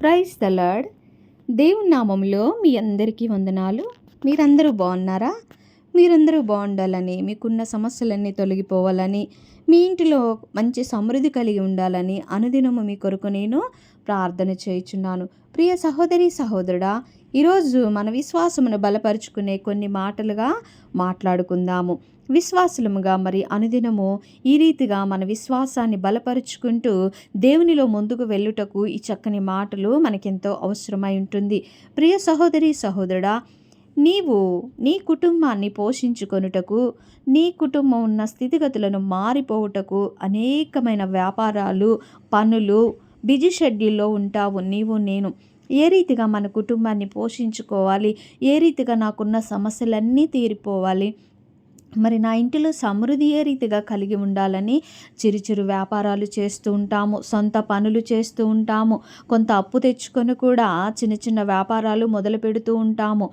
Praise the lord. దేవుని నామంలో మీ అందరికీ వందనాలు. మీరందరూ బాగున్నారా? మీరందరూ బాగుండాలని మీకున్న సమస్యలన్నీ తొలగిపోవాలని మీ ఇంటిలో మంచి సమృద్ధి కలిగి ఉండాలని అనుదినము మీ కొరకు నేను ప్రార్థన చేయుచున్నాను. ప్రియ సహోదరి సహోదరుడా ఈరోజు మన విశ్వాసమును బలపరుచుకునే కొన్ని మాటలుగా మాట్లాడుకుందాము. విశ్వాసులముగా మరి అనుదినము ఈ రీతిగా మన విశ్వాసాన్ని బలపరుచుకుంటూ దేవునిలో ముందుకు వెళ్ళుటకు ఈ చక్కని మాటలు మనకెంతో అవసరమై ఉంటుంది. ప్రియ సహోదరి సహోదరుడా నీవు నీ కుటుంబాన్ని పోషించుకొనుటకు నీ కుటుంబం ఉన్న స్థితిగతులను మారిపోవుటకు అనేకమైన వ్యాపారాలు పనులు బిజీ షెడ్యూల్లో ఉంటావు. నీవు నేను ఏ రీతిగా మన కుటుంబాన్ని పోషించుకోవాలి? ఏ రీతిగా నాకున్న సమస్యలన్నీ తీరిపోవాలి? మరి నా ఇంటిలో సమృద్ధి ఏ రీతిగా కలిగి ఉండాలని చిరు చిరు వ్యాపారాలు చేస్తూ ఉంటాము సొంత పనులు చేస్తూ ఉంటాము కొంత అప్పు తెచ్చుకొని కూడా చిన్న చిన్న వ్యాపారాలు మొదలు పెడుతూ ఉంటాము.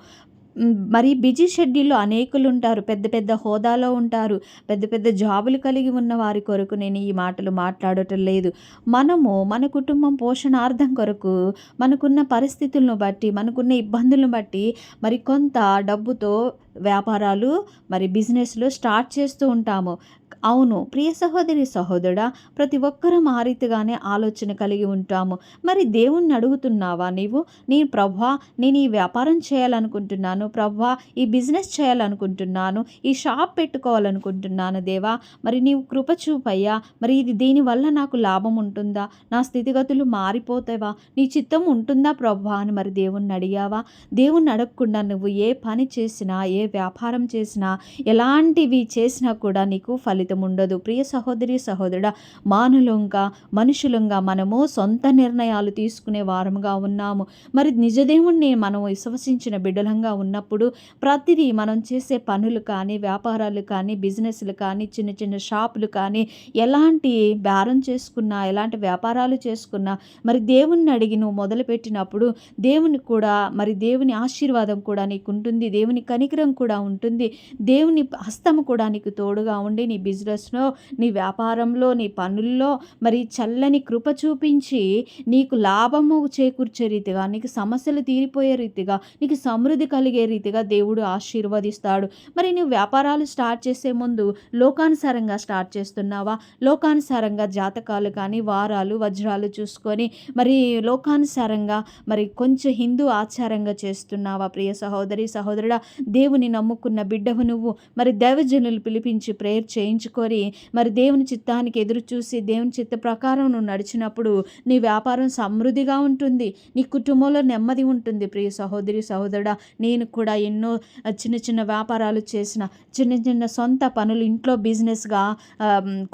మరి బిజీ షెడ్యూల్లో అనేకులు ఉంటారు పెద్ద పెద్ద హోదాలో ఉంటారు పెద్ద పెద్ద జాబులు కలిగి ఉన్న వారి కొరకు నేను ఈ మాటలు మాట్లాడటం లేదు. మనము మన కుటుంబం పోషణార్థం కొరకు మనకున్న పరిస్థితులను బట్టి మనకున్న ఇబ్బందులను బట్టి మరి కొంత డబ్బుతో వ్యాపారాలు మరి బిజినెస్లు స్టార్ట్ చేస్తూ ఉంటాము. అవును ప్రియ సహోదరి సహోదరుడా ప్రతి ఒక్కరూ ఆ రీతిగానే ఆలోచన కలిగి ఉంటాము. మరి దేవుణ్ణి అడుగుతున్నావా నీవు? నేను ప్రభా నేను ఈ వ్యాపారం చేయాలనుకుంటున్నాను. ప్రభా ఈ బిజినెస్ చేయాలనుకుంటున్నాను. ఈ షాప్ పెట్టుకోవాలనుకుంటున్నాను దేవా. మరి నీవు కృప చూపయ్యా. మరి ఇది దీనివల్ల నాకు లాభం ఉంటుందా? నా స్థితిగతులు మారిపోతావా? నీ చిత్తం ఉంటుందా ప్రభా అని మరి దేవుణ్ణి అడిగావా? దేవుణ్ణి అడగకుండా నువ్వు ఏ పని చేసినా ఏ వ్యాపారం చేసినా ఎలాంటివి చేసినా కూడా నీకు ఫలితం ఉండదు. ప్రియ సహోదరి సహోదరుడా మానులంగా మనుషులంగా మనము సొంత నిర్ణయాలు తీసుకునే వారముగా ఉన్నాము. మరి నిజదేవుణ్ణి మనం విశ్వసించిన బిడ్డలంగా ఉన్నప్పుడు ప్రతిదీ మనం చేసే పనులు కానీ వ్యాపారాలు కానీ బిజినెస్లు కానీ చిన్న చిన్న షాపులు కానీ ఎలాంటి బేరం చేసుకున్నా ఎలాంటి వ్యాపారాలు చేసుకున్నా మరి దేవుణ్ణి అడిగి నువ్వు మొదలుపెట్టినప్పుడు దేవుని కూడా మరి దేవుని ఆశీర్వాదం కూడా నీకు ఉంటుంది దేవుని కనికరం కూడా ఉంటుంది. దేవుని హస్తము కూడా నీకు తోడుగా ఉండి నీ బిజినెస్లో నీ వ్యాపారంలో నీ పనుల్లో మరి చల్లని కృప చూపించి నీకు లాభము చేకూర్చే రీతిగా నీకు సమస్యలు తీరిపోయే రీతిగా నీకు సమృద్ధి కలిగే రీతిగా దేవుడు ఆశీర్వదిస్తాడు. మరి నువ్వు వ్యాపారాలు స్టార్ట్ చేసే ముందు లోకానుసారంగా స్టార్ట్ చేస్తున్నావా? లోకానుసారంగా జాతకాలు కానీ వారాలు వజ్రాలు చూసుకొని మరి లోకానుసారంగా మరి కొంచెం హిందూ ఆచారంగా చేస్తున్నావా? ప్రియ సహోదరి సహోదరుడా దేవుని నమ్ముకున్న బిడ్డవు నువ్వు. మరి దైవజనులు పిలిపించి ప్రేయర్ చేయించుకొని మరి దేవుని చిత్తానికి ఎదురు చూసి దేవుని చిత్త ప్రకారం నువ్వు నడిచినప్పుడు నీ వ్యాపారం సమృద్ధిగా ఉంటుంది. నీ కుటుంబంలో నెమ్మది ఉంటుంది. ప్రియ సహోదరి సహోదరుడా నేను కూడా ఎన్నో చిన్న చిన్న వ్యాపారాలు చేసిన చిన్న చిన్న సొంత పనులు ఇంట్లో బిజినెస్గా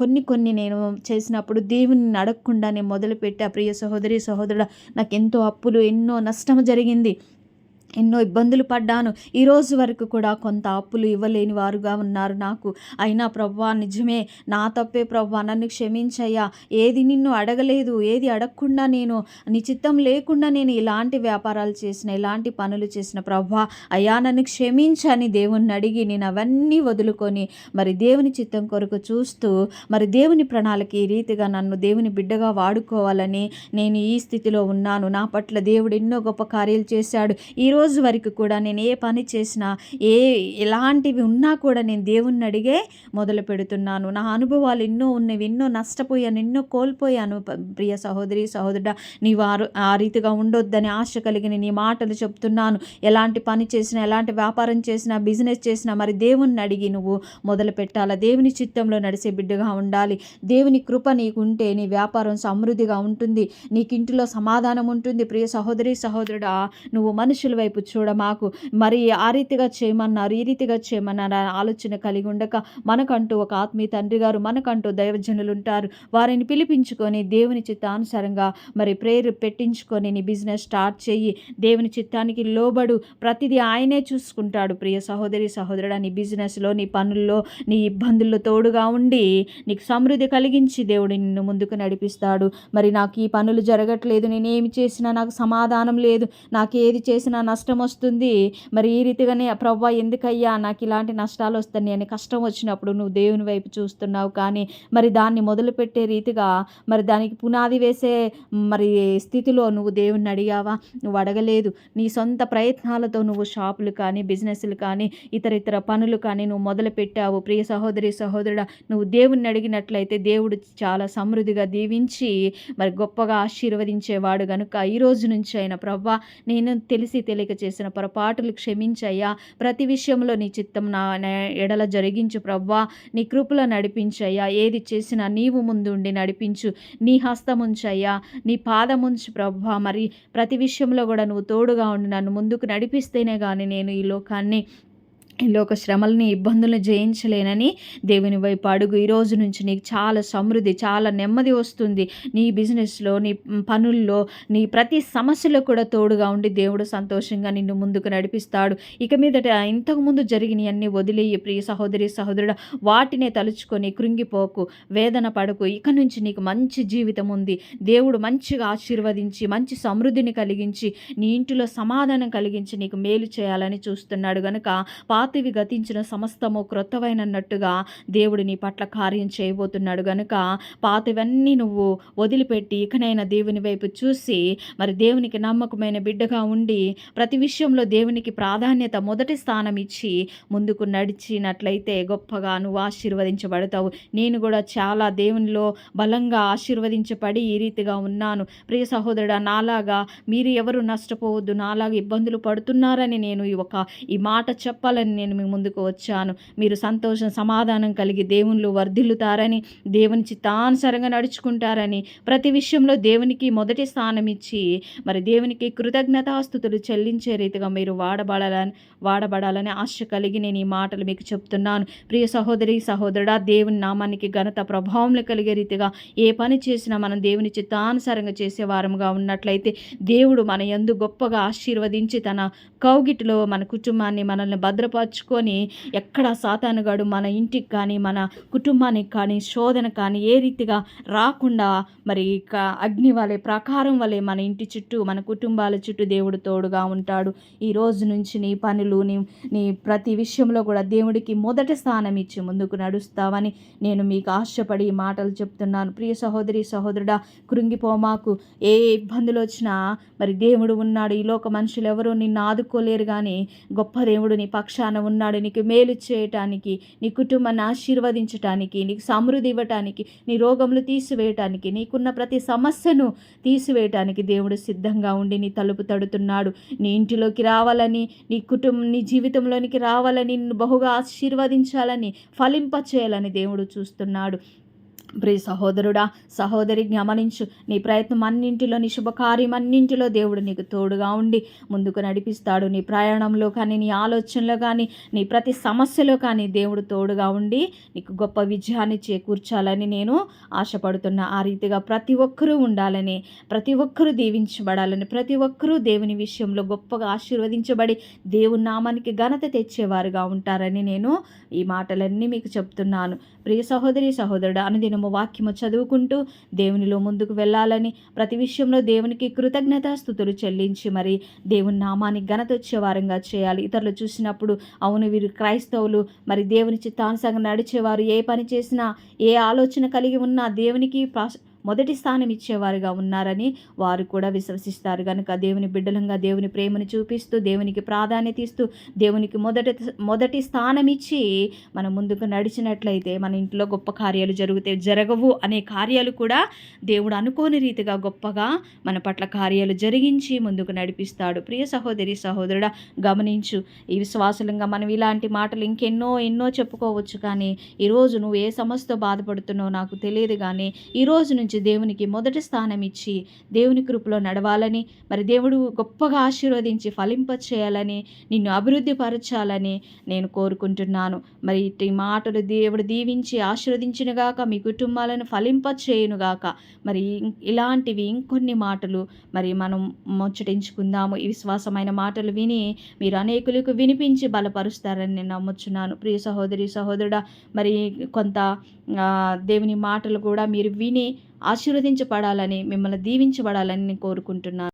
కొన్ని కొన్ని నేను చేసినప్పుడు దేవుని అడగకుండా నేను మొదలుపెట్టా. ప్రియ సహోదరి సహోదరుడా నాకు ఎంతో అప్పులు ఎన్నో నష్టం జరిగింది. ఎన్నో ఇబ్బందులు పడ్డాను. ఈ రోజు వరకు కూడా కొంత అప్పులు ఇవ్వలేని వారుగా ఉన్నారు నాకు. అయినా ప్రవ్వా నిజమే. నా తప్పే ప్రవ్వా నన్ను క్షమించయ్యా. ఏది నిన్ను అడగలేదు ఏది అడగకుండా నేను నిచిత్తం లేకుండా నేను ఇలాంటి వ్యాపారాలు చేసిన ఇలాంటి పనులు చేసిన ప్రవ్వా అయ్యా నన్ను క్షమించని దేవుణ్ణి అడిగి నేను అవన్నీ వదులుకొని మరి దేవుని చిత్తం కొరకు చూస్తూ మరి దేవుని ప్రణాళిక ఈ రీతిగా నన్ను దేవుని బిడ్డగా వాడుకోవాలని నేను ఈ స్థితిలో ఉన్నాను. నా పట్ల దేవుడు ఎన్నో గొప్ప కార్యాలు చేశాడు. ఈ రోజు వరకు కూడా నేను ఏ పని చేసినా ఏ ఎలాంటివి ఉన్నా కూడా నేను దేవుణ్ణి అడిగే మొదలు పెడుతున్నాను. నా అనుభవాలు ఎన్నో ఉన్నవి ఎన్నో నష్టపోయాను ఎన్నో కోల్పోయాను. ప్రియ సహోదరి సహోదరుడా నీవు ఆ ఆ రీతిగా ఉండొద్దని ఆశ కలిగిన నీ మాటలు చెప్తున్నాను. ఎలాంటి పని చేసినా ఎలాంటి వ్యాపారం చేసినా బిజినెస్ చేసినా మరి దేవుణ్ణి అడిగి నువ్వు మొదలు పెట్టాలా? దేవుని చిత్తంలో నడిచే బిడ్డగా ఉండాలి. దేవుని కృప నీకుంటే నీ వ్యాపారం సమృద్ధిగా ఉంటుంది. నీకు ఇంటిలో సమాధానం ఉంటుంది. ప్రియ సహోదరి సహోదరుడా నువ్వు మనుషుల వైపు చూడ మాకు మరి ఆ రీతిగా చేయమన్నారు ఈ రీతిగా చేయమన్నారు అనే ఆలోచన కలిగి ఉండక మనకంటూ ఒక ఆత్మీయ తండ్రి గారు మనకంటూ దైవజనులు ఉంటారు. వారిని పిలిపించుకొని దేవుని చిత్తానుసారంగా మరి ప్రేయర్ పెట్టించుకొని నీ బిజినెస్ స్టార్ట్ చేయి. దేవుని చిత్తానికి లోబడు. ప్రతిదీ ఆయనే చూసుకుంటాడు. ప్రియ సహోదరి సహోదరుడు నీ బిజినెస్లో నీ పనుల్లో నీ ఇబ్బందుల్లో తోడుగా ఉండి నీకు సమృద్ధి కలిగించి దేవుడు నిన్ను ముందుకు నడిపిస్తాడు. మరి నాకు ఈ పనులు జరగట్లేదు. నేను ఏమి చేసినా నాకు సమాధానం లేదు. నాకు ఏది చేసినా నా నష్టం కష్టం వస్తుంది. మరి ఈ రీతిగానే ప్రభా ఎందుకయ్యా నాకు ఇలాంటి నష్టాలు వస్తాయి అని కష్టం వచ్చినప్పుడు నువ్వు దేవుని వైపు చూస్తున్నావు కానీ మరి దాన్ని మొదలుపెట్టే రీతిగా మరి దానికి పునాది వేసే మరి స్థితిలో నువ్వు దేవుణ్ణి అడిగావా? నువ్వు అడగలేదు. నీ సొంత ప్రయత్నాలతో నువ్వు షాపులు కానీ బిజినెస్లు కానీ ఇతర ఇతర పనులు కానీ నువ్వు మొదలుపెట్టావు. ప్రియ సహోదరి సహోదరుడా నువ్వు దేవుణ్ణి అడిగినట్లయితే దేవుడు చాలా సమృద్ధిగా దీవించి మరి గొప్పగా ఆశీర్వదించేవాడు కనుక ఈ రోజు నుంచి అయిన. ప్రవ్వా నేను తెలిసి తెలియక చేసిన పొరపాటులు క్షమించయ్యా. ప్రతి విషయంలో నీ చిత్తం నా నా ఎడల జరిగించు ప్రవ్వా. నీ కృపలో నడిపించయ్యా. ఏది చేసినా నీవు ముందుండి నడిపించు. నీ హస్తముంచయ్యా. నీ పాదముంచు ప్రవ్వా. మరి ప్రతి విషయంలో కూడా నువ్వు తోడుగా ఉండి నన్ను ముందుకు నడిపిస్తేనే కానీ నేను ఈ లోకాన్ని ఈ లోక శ్రమలని ఇబ్బందులను జయించలేనని దేవుని వైపు అడుగు. ఈ రోజు నుంచి నీకు చాలా సమృద్ధి చాలా నెమ్మది వస్తుంది. నీ బిజినెస్లో నీ పనుల్లో నీ ప్రతి సమస్యలో కూడా తోడుగా ఉండి దేవుడు సంతోషంగా నిన్ను ముందుకు నడిపిస్తాడు. ఇక మీదట ఇంతకుముందు జరిగిన అన్ని వదిలేయి ప్రియ సహోదరి సహోదరుడు. వాటినే తలుచుకొని కృంగిపోకు వేదన పడకు. ఇక నుంచి నీకు మంచి జీవితం ఉంది. దేవుడు మంచిగా ఆశీర్వదించి మంచి సమృద్ధిని కలిగించి నీ ఇంటిలో సమాధానం కలిగించి నీకు మేలు చేయాలని చూస్తున్నాడు. గనుక పాత పాతివి గతించిన సమస్తము క్రొత్తవైనన్నట్టుగా దేవుడు నీ పట్ల కార్యం చేయబోతున్నాడు గనుక పాతవన్నీ నువ్వు వదిలిపెట్టి ఇకనైనా దేవుని వైపు చూసి మరి దేవునికి నమ్మకమైన బిడ్డగా ఉండి ప్రతి విషయంలో దేవునికి ప్రాధాన్యత మొదటి స్థానం ఇచ్చి ముందుకు నడిచినట్లయితే గొప్పగా నువ్వు ఆశీర్వదించబడతావు. నేను కూడా చాలా దేవునిలో బలంగా ఆశీర్వదించబడి ఈ రీతిగా ఉన్నాను. ప్రియ సహోదరుడు నాలాగా మీరు ఎవరు నష్టపోవద్దు నాలాగా ఇబ్బందులు పడుతున్నారని నేను ఈ ఒక ఈ మాట చెప్పాలని నేను మీ ముందుకు వచ్చాను. మీరు సంతోషం సమాధానం కలిగి దేవుళ్ళు వర్ధిల్లుతారని దేవుని చిత్తానుసరంగా నడుచుకుంటారని ప్రతి విషయంలో దేవునికి మొదటి స్థానం ఇచ్చి మరి దేవునికి కృతజ్ఞతాస్థుతులు చెల్లించే రీతిగా మీరు వాడబడాలని వాడబడాలని ఆశ కలిగి నేను ఈ మాటలు మీకు చెప్తున్నాను. ప్రియ సహోదరి సహోదరుడా దేవుని నామానికి ఘనత ప్రభావం కలిగే రీతిగా ఏ పని చేసినా మనం దేవుని చిత్తానుసారంగా చేసే వారముగా ఉన్నట్లయితే దేవుడు మన ఎందు గొప్పగా ఆశీర్వదించి తన కౌగిటిలో మన కుటుంబాన్ని మనల్ని భద్రపరచు పరుచుకొని ఎక్కడ సాతానుగాడు మన ఇంటికి కానీ మన కుటుంబానికి కానీ శోధన కానీ ఏ రీతిగా రాకుండా మరి అగ్ని వలె ప్రకారం వలె మన ఇంటి చుట్టూ మన కుటుంబాల చుట్టూ దేవుడు తోడుగా ఉంటాడు. ఈ రోజు నుంచి నీ పనులు నీ నీ ప్రతి విషయంలో కూడా దేవుడికి మొదటి స్థానం ఇచ్చి ముందుకు నడుస్తావని నేను మీకు ఆశపడి మాటలు చెప్తున్నాను. ప్రియ సహోదరి సహోదరుడా కృంగిపోమాకు ఏ ఇబ్బందులు వచ్చినా మరి దేవుడు ఉన్నాడు. ఈ లోక మనుషులు ఎవరు నిన్ను ఆదుకోలేరు కానీ గొప్ప దేవుడు నీ పక్షాన ఉన్నాడు. నీకు మేలు చేయటానికి నీ కుటుంబాన్ని ఆశీర్వదించటానికి నీకు సమృద్ధి ఇవ్వటానికి నీ రోగములు తీసివేయటానికి నీకున్న ప్రతి సమస్యను తీసివేయటానికి దేవుడు సిద్ధంగా ఉండి నీ తలుపు తడుతున్నాడు. నీ ఇంటిలోకి రావాలని నీ కుటుంబం నీ జీవితంలోనికి రావాలని నిన్ను బహుగా ఆశీర్వదించాలని ఫలింప చేయాలని దేవుడు చూస్తున్నాడు. ప్రియ సహోదరుడా సహోదరి గమనించు. నీ ప్రయత్నం అన్నింటిలో నీ శుభకార్యం అన్నింటిలో దేవుడు నీకు తోడుగా ఉండి ముందుకు నడిపిస్తాడు. నీ ప్రయాణంలో కానీ నీ ఆలోచనలో కానీ నీ ప్రతి సమస్యలో కానీ దేవుడు తోడుగా ఉండి నీకు గొప్ప విజయాన్ని చేకూర్చాలని నేను ఆశపడుతున్నా. ఆ రీతిగా ప్రతి ఒక్కరూ ఉండాలని ప్రతి ఒక్కరూ దీవించబడాలని ప్రతి ఒక్కరూ దేవుని విషయంలో గొప్పగా ఆశీర్వదించబడి దేవుని నామానికి ఘనత తెచ్చేవారుగా ఉంటారని నేను ఈ మాటలన్నీ మీకు చెప్తున్నాను. ప్రియ సహోదరి సహోదరుడు అనుదినము వాక్యము చదువుకుంటూ దేవునిలో ముందుకు వెళ్ళాలని ప్రతి విషయంలో దేవునికి కృతజ్ఞతాస్థుతులు చెల్లించి మరి దేవుని నామానికి ఘనత వచ్చేవారంగా చేయాలి. ఇతరులు చూసినప్పుడు అవును వీరు క్రైస్తవులు మరి దేవుని చిత్తానుసంగా నడిచేవారు ఏ పని చేసినా ఏ ఆలోచన కలిగి ఉన్నా దేవునికి మొదటి స్థానం ఇచ్చేవారుగా ఉన్నారని వారు కూడా విశ్వసిస్తారు. కనుక దేవుని బిడ్డలంగా దేవుని ప్రేమను చూపిస్తూ దేవునికి ప్రాధాన్యత ఇస్తూ దేవునికి మొదటి మొదటి స్థానం ఇచ్చి మనం ముందుకు నడిచినట్లయితే మన ఇంట్లో గొప్ప కార్యాలు జరిగితే జరగవు అనే కార్యాలు కూడా దేవుడు అనుకోని రీతిగా గొప్పగా మన పట్ల కార్యాలు జరిగించి ముందుకు నడిపిస్తాడు. ప్రియ సహోదరి సహోదరుడా గమనించు ఈ విశ్వాసులంగా మనం ఇలాంటి మాటలు ఇంకెన్నో ఎన్నో చెప్పుకోవచ్చు కానీ ఈరోజు నువ్వు ఏ సమస్యతో బాధపడుతున్నావు నాకు తెలియదు కానీ ఈరోజు నుంచి నుంచి దేవునికి మొదటి స్థానం ఇచ్చి దేవుని కృపలో నడవాలని మరి దేవుడు గొప్పగా ఆశీర్వదించి ఫలింప చేయాలని నిన్ను అభివృద్ధి పరచాలని నేను కోరుకుంటున్నాను. మరి ఈ మాటలు దేవుడు దీవించి ఆశీర్వదించినగాక మీ కుటుంబాలను ఫలింప చేయనుగాక మరి ఇలాంటివి ఇంకొన్ని మాటలు మరి మనం ముచ్చటించుకుందాము. ఈ విశ్వాసమైన మాటలు విని మీరు అనేకులకు వినిపించి బలపరుస్తారని నేను నమ్ముచున్నాను. ప్రియ సహోదరి సహోదరుడా మరి కొంత దేవుని మాటలు కూడా మీరు విని ఆశీర్వదించబడాలని మిమ్మల్ని దీవించబడాలని నేను కోరుకుంటున్నాను.